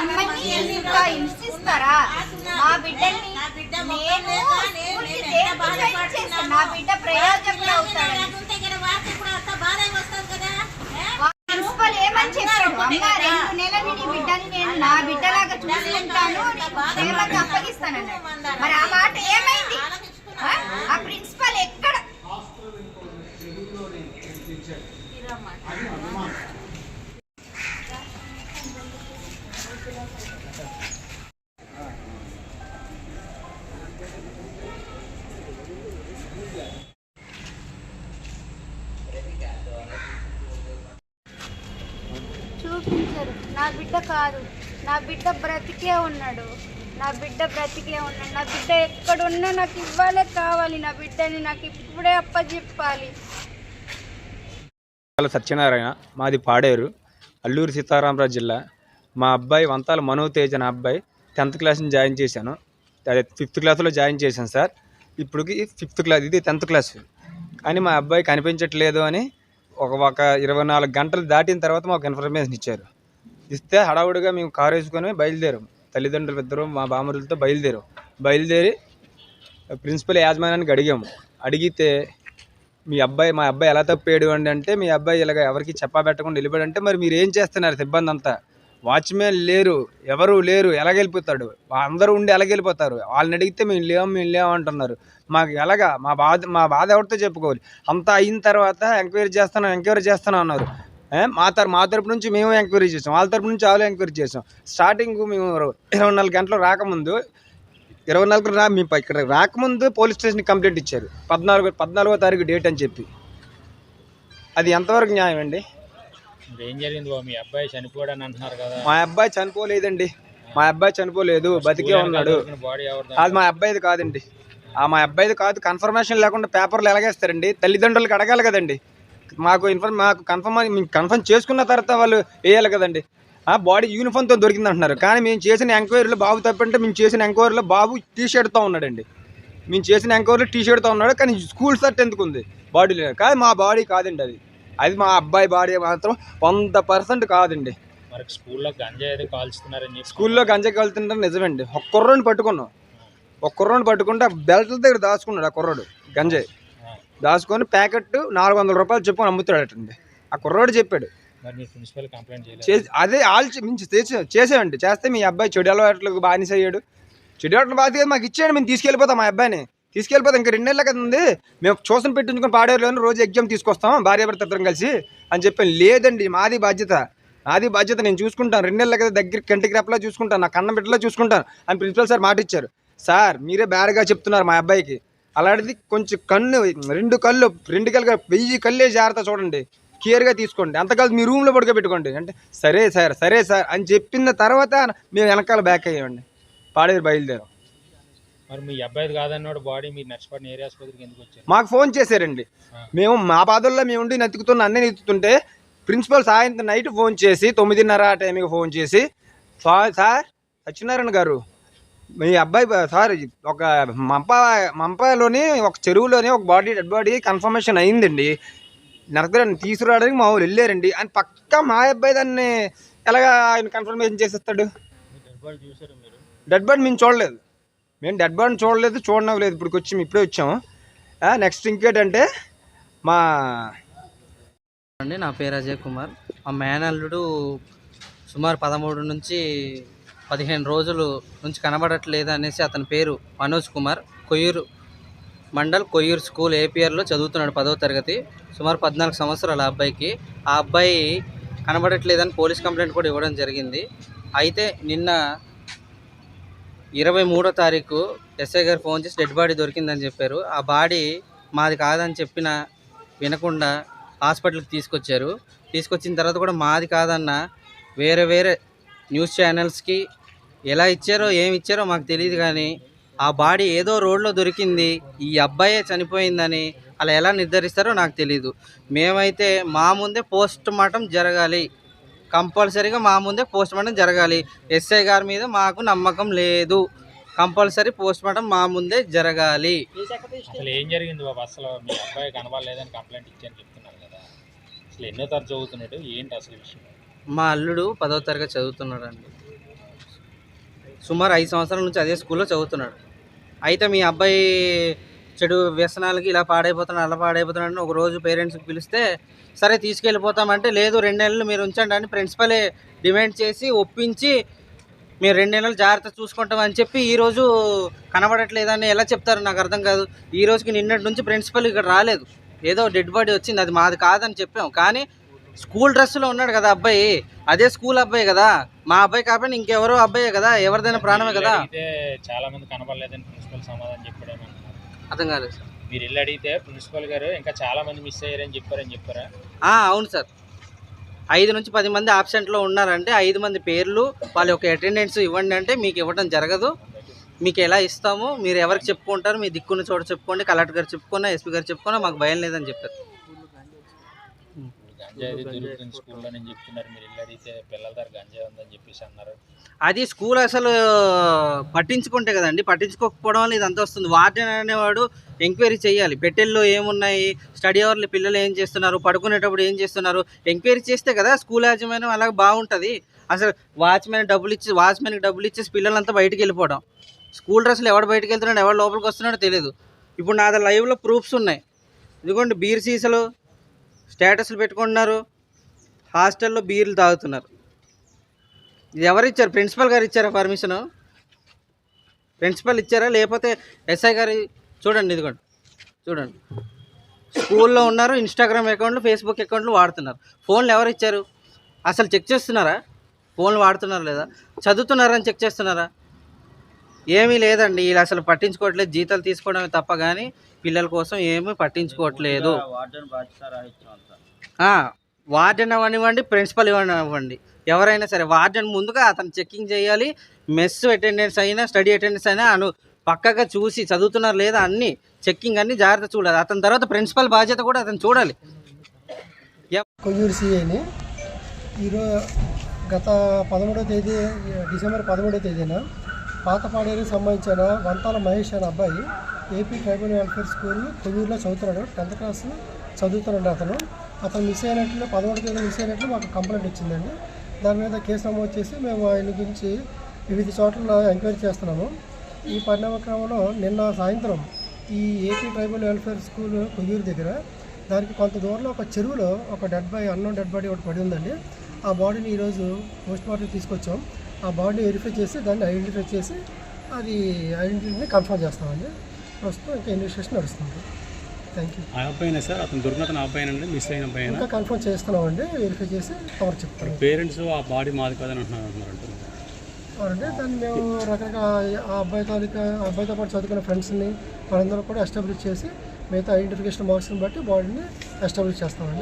మమ్మల్ని ఇంత హింసిస్తారా మా బిడ్డల్ని నేను ఎంత బాధపడుతున్నానో. చేస్తాను? నా బిడ్డ ప్రయోజకులు ఏ? ప్రిన్సిపల్ ఏమని చెప్పాడు? అమ్మ రెండు నెలలు నీ బిడ్డని నేను నా బిడ్డలాగా చూసుకుంటాను. నీకు క్షేమంగా అప్పగిస్తానన్నాడు. మరి ఆ మాట ఏమైంది? ఆ? ఆ ప్రిన్సిపల్ చూపించరు. నా బిడ్డ కాదు నా బిడ్డ బ్రతికే ఉన్నాడు. నా బిడ్డ బ్రతికే ఉన్నాడు. నా బిడ్డ ఎక్కడున్నా నాకు ఇవ్వాలే కావాలి. నా బిడ్డని నాకు ఇప్పుడే అప్పచెప్పాలి సత్యనారాయణ మాది పాడేరు అల్లూరు సీతారామరాజు జిల్లా. మా అబ్బాయి వంతాల మనోతేజ్ అనే అబ్బాయి టెన్త్ క్లాస్ని జాయిన్ చేశాను. అదే ఫిఫ్త్ క్లాస్లో జాయిన్ చేశాను సార్. ఇప్పటికి ఫిఫ్త్ క్లాస్ ఇది టెన్త్ క్లాస్ కానీ మా అబ్బాయి కనిపించట్లేదు అని ఒక ఒక ఇరవై నాలుగు గంటలు దాటిన తర్వాత మాకు ఇన్ఫర్మేషన్ ఇచ్చారు. ఇస్తే హడావుడిగా మేము కారు వేసుకొని బయలుదేరాం. తల్లిదండ్రులు ఇద్దరు మా బామరులతో బయలుదేరాం. బయలుదేరి ప్రిన్సిపల్ యాజమాన్యానికి అడిగాము. అడిగితే మీ అబ్బాయి మా అబ్బాయి ఎలా తప్పేడు అండి అంటే మీ అబ్బాయి ఇలాగ ఎవరికి చెప్పబెట్టకుండా వెళ్ళిపోయాడు అంటే మరి మీరు ఏం చేస్తున్నారు సిబ్బంది అంతా? వాచ్మెన్ లేరు ఎవరు లేరు ఎలాగెళ్ళిపోతాడు? అందరూ ఉండి ఎలాగెళ్ళిపోతారు? వాళ్ళని అడిగితే మేము లేము మేము లేము అంటున్నారు. మాకు ఎలాగా? మా బాధ మా బాధ ఎవరితో చెప్పుకోవాలి? అంతా అయిన తర్వాత ఎంక్వైరీ చేస్తాను ఎంక్వైరీ చేస్తాను అన్నారు. మా తరపు మా తరపు నుంచి మేము ఎంక్వైరీ చేసాం. వాళ్ళ తరపు నుంచి వాళ్ళు ఎంక్వైరీ చేసాం. స్టార్టింగ్ మేము ఇరవై నాలుగు గంటలు రాకముందు ఇరవై నాలుగు రా మేము ఇక్కడ రాకముందు పోలీస్ స్టేషన్కి కంప్లైంట్ ఇచ్చారు. పద్నాలుగు పద్నాలుగో తారీఖు డేట్ అని చెప్పి. అది ఎంతవరకు న్యాయం అండి ఏం జరిగింది బాబు? మీ అబ్బాయి చనిపోయాడని అంటున్నారు కదా. మా అబ్బాయి చనిపోలేదండి. మా అబ్బాయి చనిపోలేదు బతికే ఉన్నాడు. బాడీ ఎవరిదో? అది మా అబ్బాయిది కాదండి. ఆ మా అబ్బాయిది కాదు కన్ఫర్మేషన్ లేకుండా పేపర్లు ఎలాగేస్తారండి? తల్లిదండ్రులకు అడగాలి కదండి. మాకు ఇన్ఫర్మ్ మాకు కన్ఫర్మ్ కన్ఫర్మ్ చేసుకున్న తర్వాత వాళ్ళు వేయాలి కదండి. ఆ బాడీ యూనిఫామ్తో దొరికింది అంటున్నారు కానీ మేము చేసిన ఎంక్వైరీలో బాబు తప్పంటే మేము చేసిన ఎంక్వైరీలో బాబు టీ షర్ట్తో ఉన్నాడండి. మేము చేసిన ఎంక్వైరీలో టీ షర్ట్తో ఉన్నాడు కానీ స్కూల్ షర్ట్ ఎందుకు ఉంది బాడీలో కాదు మా బాడీ కాదండి అది. అది మా అబ్బాయి బాడీ మాత్రం వంద పర్సెంట్ కాదండి. మరి స్కూల్లో గంజాయి ఏదో కాల్చుతున్నారని స్కూల్లో గంజా నిజమండి. ఒక కుర్రోడిని పట్టుకున్నాం. ఒక కుర్రోడిని పట్టుకుంటే ఆ బెల్ట్ల దగ్గర దాచుకున్నాడు ఆ కుర్రోడు గంజాయి. దాచుకొని ప్యాకెట్ నాలుగు వందల రూపాయలు చెప్పుకొని అమ్ముతాడటండి ఆ కుర్రోడు చెప్పాడు. అదే ఆల్చి మించి చేసామండి చేస్తే మీ అబ్బాయి చెడు అలవాట్లకు బానిస అయ్యాడు చెడు అలవాట్లు బాగా మాకు ఇచ్చాడు మేము తీసుకెళ్ళిపోతాం మా అబ్బాయిని. తీసుకెళ్ళిపోతాం ఇంకా రెండు నెలల కదా ఉంది. మేము చూసిన పెట్టించుకుని పాడేరులోని రోజు ఎగ్జామ్ తీసుకొస్తాం భార్య భర్త ఇద్దరం కలిసి అని చెప్పాను లేదండి మాది బాధ్యత. నాది బాధ్యత నేను చూసుకుంటాను. రెండు నెలల కదా దగ్గర కంటికి రెప్పలా చూసుకుంటాను నా కన్న బిడ్డలా చూసుకుంటాను అని ప్రిన్సిపల్ సార్ మాట ఇచ్చారు. సార్ మీరే బేరగా చెప్తున్నారు మా అబ్బాయికి. అలాంటిది కొంచెం కన్ను రెండు కళ్ళు రెండు కళ్ళు వెయ్యి కళ్ళే జాగ్రత్త చూడండి. కేర్గా తీసుకోండి. అంతకాదు మీ రూమ్లో పడుకోబెట్టుకోండి. అంటే సరే సార్ సరే సార్ అని చెప్పిన తర్వాత మేము వెనకాల బ్యాక్ అయ్యామండి. పాడేరు బయలుదేరాం. మరి మీ అబ్బాయిది కాదన్నాడు బాడీ మీరు ఏరియా ఆసుపత్రికి ఎందుకు వచ్చారు? మాకు ఫోన్ చేశారండి. మేము మా బాధల్లో మేము ఉండి నతుకుతున్న అన్నీ నెత్తుతుంటే ప్రిన్సిపల్ సాయంత్రం నైట్ ఫోన్ చేసి తొమ్మిదిన్నర ఆ టైంకి ఫోన్ చేసి "సా- సార్ సత్యనారాయణ గారు మీ అబ్బాయి సార్ ఒక మంప మంపలోని ఒక చెరువులోని ఒక బాడీ డెడ్ బాడీ కన్ఫర్మేషన్ అయిందండి. నరకరాన్ని తీసుకురావడానికి మా వాళ్ళు వెళ్ళారండి. అని పక్కా మా అబ్బాయి దాన్ని ఎలాగా ఆయన కన్ఫర్మేషన్ చేసేస్తాడు? డెడ్ బాడీ మేము చూడలేదు. మేము డెడ్ బాడీని చూడలేదు చూడనవ్వలేదు. ఇప్పుడు వచ్చి ఇప్పుడే వచ్చాము. నెక్స్ట్ ఇంకేంటంటే మా అండి నా పేరు అజయ్ కుమార్. మా మేనల్లుడు సుమారు పదమూడు నుంచి పదిహేను రోజులు నుంచి కనబడట్లేదు అనేసి అతని పేరు మనోజ్ కుమార్. కొయ్యూరు మండల్ కొయ్యూరు స్కూల్ ఏపీఆర్లో చదువుతున్నాడు పదవ తరగతి. సుమారు పద్నాలుగు సంవత్సరాలు ఆ అబ్బాయికి. ఆ అబ్బాయి కనబడట్లేదని పోలీస్ కంప్లైంట్ కూడా ఇవ్వడం జరిగింది. అయితే నిన్న ఇరవై మూడో తారీఖు ఎస్ఐ గారు ఫోన్ చేసి డెడ్ బాడీ దొరికిందని చెప్పారు. ఆ బాడీ మాది కాదని చెప్పిన వినకుండా హాస్పిటల్కి తీసుకొచ్చారు. తీసుకొచ్చిన తర్వాత కూడా మాది కాదన్న వేరే వేరే న్యూస్ ఛానల్స్కి ఎలా ఇచ్చారో ఏమి ఇచ్చారో మాకు తెలియదు కానీ ఆ బాడీ ఏదో రోడ్లో దొరికింది ఈ అబ్బాయే చనిపోయిందని అలా ఎలా నిర్ధారిస్తారో నాకు తెలియదు మేమైతే మా ముందే పోస్ట్ మార్టం జరగాలి కంపల్సరీగా మా ముందే పోస్ట్ మార్టం జరగాలి. ఎస్ఐ గారి మీద మాకు నమ్మకం లేదు. కంపల్సరీ పోస్ట్ మార్టం మా ముందే జరగాలి. అసలు ఏం జరిగింది బాబు? అసలు మీ అబ్బాయి కనబడలేదని కంప్లైంట్ ఇచ్చాను చెప్తున్నారు కదా. అసలు ఎన్నో తరగతి చదువుతున్నాడు? ఏంటి అసలు విషయం? మా అల్లుడు పదో తరగతి చదువుతున్నాడండి. సుమారు ఐదు సంవత్సరాల నుంచి అదే స్కూల్లో చదువుతున్నాడు. అయితే మీ అబ్బాయి చెడు వ్యసనాలకి ఇలా పాడైపోతున్నాడు అలా పాడైపోతున్నాడని ఒక రోజు పేరెంట్స్కి పిలిస్తే సరే తీసుకెళ్ళిపోతామంటే లేదు రెండు నెలలు మీరు ఉంచండి అని ప్రిన్సిపలే డిమాండ్ చేసి ఒప్పించి మీరు రెండు నెలలు జాగ్రత్త చూసుకుంటాం అని చెప్పి ఈరోజు కనబడట్లేదని ఎలా చెప్తారు నాకు అర్థం కాదు. ఈ రోజుకి నిన్నటి నుంచి ప్రిన్సిపల్ ఇక్కడ రాలేదు. ఏదో డెడ్ బాడీ వచ్చింది అది మాది కాదని చెప్పాం. కానీ స్కూల్ డ్రెస్సులో ఉన్నాడు కదా అబ్బాయి. అదే స్కూల్ అబ్బాయి కదా. మా అబ్బాయి కాకపోయినా ఇంకెవరో అబ్బాయే కదా. ఎవరిదైనా ప్రాణమే కదా. చాలా మంది కనబడలేదని ప్రిన్సిపల్ సమాధానం చెప్పాడు అర్థం కాలేదు సార్. మీరు ఇల్లు అడిగితే ప్రిన్సిపల్ గారు ఇంకా చాలా మంది మిస్ అయ్యారని చెప్పారని చెప్పారా? ఆ, అవును సార్. ఐదు నుంచి పది మంది ఆబ్సెంట్లో ఉన్నారంటే ఐదు మంది పేర్లు వాళ్ళ యొక్క అటెండెన్స్ ఇవ్వండి అంటే మీకు ఇవ్వడం జరగదు. మీకు ఎలా ఇస్తాము మీరు ఎవరికి చెప్పుకుంటారు మీ దిక్కున్న చోట చెప్పుకోండి కలెక్టర్ గారు చెప్పుకున్నా ఎస్పీ గారు చెప్పుకున్నా మాకు భయం లేదని చెప్పారు. గంజాయి అది దొరుకుతుంది స్కూల్లో నేను చెప్తున్నారు మీరు ఇల్లు అడిగితే పిల్లల దగ్గర గంజాయి ఉందని చెప్పేసి అన్నారు. అది స్కూల్ అసలు పట్టించుకుంటే కదండి పట్టించుకోకపోవడం వల్ల ఇదంతా వస్తుంది. వార్డెన్ అనేవాడు ఎంక్వైరీ చేయాలి. పెట్టెల్లో ఏమున్నాయి స్టడీ అవర్లు పిల్లలు ఏం చేస్తున్నారు పడుకునేటప్పుడు ఏం చేస్తున్నారు ఎంక్వైరీ చేస్తే కదా స్కూల్ యాజమాన్యం అలాగ బాగుంటుంది. అసలు వాచ్మెన్ డబ్బులు ఇచ్చి వాచ్మెన్కి డబ్బులు ఇచ్చేసి పిల్లలంతా బయటికి వెళ్ళిపోవడం. స్కూల్ డ్రెస్సులు ఎవడు బయటికి వెళ్తున్నాడు ఎవడు లోపలికి వస్తున్నాడో తెలియదు ఇప్పుడు నా దగ్గర లైవ్లో ప్రూఫ్స్ ఉన్నాయి. ఇదిగోండి బీర్ సీసాలు స్టేటస్లు పెట్టుకుంటున్నారు. హాస్టల్లో బీర్లు తాగుతున్నారు. ఇది ఎవరు ఇచ్చారు ప్రిన్సిపల్ గారు ఇచ్చారా పర్మిషను? ప్రిన్సిపల్ ఇచ్చారా? లేకపోతే ఎస్ఐ గారు చూడండి ఇదిగోండి. చూడండి. స్కూల్లో ఉన్నారు ఇన్స్టాగ్రామ్ అకౌంట్లు ఫేస్బుక్ అకౌంట్లు వాడుతున్నారు. ఫోన్లు ఎవరు ఇచ్చారు అసలు చెక్ చేస్తున్నారా? ఫోన్లు వాడుతున్నారా లేదా? చదువుతున్నారని చెక్ చేస్తున్నారా? ఏమీ లేదండి. వీళ్ళు అసలు పట్టించుకోవట్లేదు. జీతాలు తీసుకోవడమే తప్ప కానీ పిల్లల కోసం ఏమీ పట్టించుకోవట్లేదు. ఆ, వార్డెన్ అవ్వనివ్వండి ప్రిన్సిపల్ ఇవ్వనివ్వండి. ఎవరైనా సరే వార్డెన్ ముందుగా అతను చెక్కింగ్ చేయాలి. మెస్ అటెండెన్స్ అయినా స్టడీ అటెండెన్స్ అయినా అను పక్కగా చూసి చదువుతున్నారు లేదా అన్ని చెక్కింగ్ అన్ని జాగ్రత్త చూడాలి. అతని తర్వాత ప్రిన్సిపల్ బాధ్యత కూడా అతను చూడాలి. కొయ్యూరు సిఐని ఈరోజు గత పదమూడవ తేదీ డిసెంబర్ పదమూడవ తేదీన పాతపాడేరుకి సంబంధించిన వంతాల మహేష్ అనే అబ్బాయి ఏపీ ట్రైబల్ వెల్ఫేర్ స్కూల్ కొయ్యూరులో చదువుతున్నాడు. టెన్త్ క్లాస్ చదువుతున్నాడు అతను. అతను మిస్ అయినట్లు పదమూడు తేదీ మిస్ అయినట్లు మాకు కంప్లైంట్ ఇచ్చిందండి. దాని మీద కేసు నమోదు చేసి మేము ఆయన గురించి వివిధ చోట్ల ఎంక్వైరీ చేస్తున్నాము. ఈ పరిణామక్రమంలో నిన్న సాయంత్రం ఈ AP tribal welfare school Koyyuru దగ్గర దానికి కొంత దూరంలో ఒక చెరువులో ఒక dead body unknown dead body ఒకటి పడి ఉందండి. ఆ బాడీని ఈరోజు పోస్ట్ మార్టం తీసుకొచ్చాం. ఆ బాడీని వెరిఫై చేసి దాన్ని ఐడెంటిఫై చేసి అది ఐడెంటిటీని కన్ఫర్మ్ చేస్తామండి ప్రస్తుతం ఇంకా ఇన్వెస్టిగేషన్ నడుస్తుంది. థ్యాంక్ యూ ఆ అబ్బాయినా సార్? అతను దొరికిన అబ్బాయినండి మిస్ అయిన అబ్బాయినా? ఇంకా కన్ఫర్మ్ చేస్తున్నామండి వెరిఫై చేసి కవర్ చెప్తాం పేరెంట్స్ ఆ బాడీ మాది కాదని అంటున్నారు అంటే దాన్ని మేము రకరకాల ఆ అబ్బాయి తాలూకా ఆ అబ్బాయితో పాటు చదువుకున్న ఫ్రెండ్స్ని వాళ్ళందరూ కూడా ఎస్టాబ్లిష్ చేసి మిగతా ఐడెంటిఫికేషన్ మార్క్స్ని బట్టి బాడీని ఎస్టాబ్లిష్ చేస్తామండి.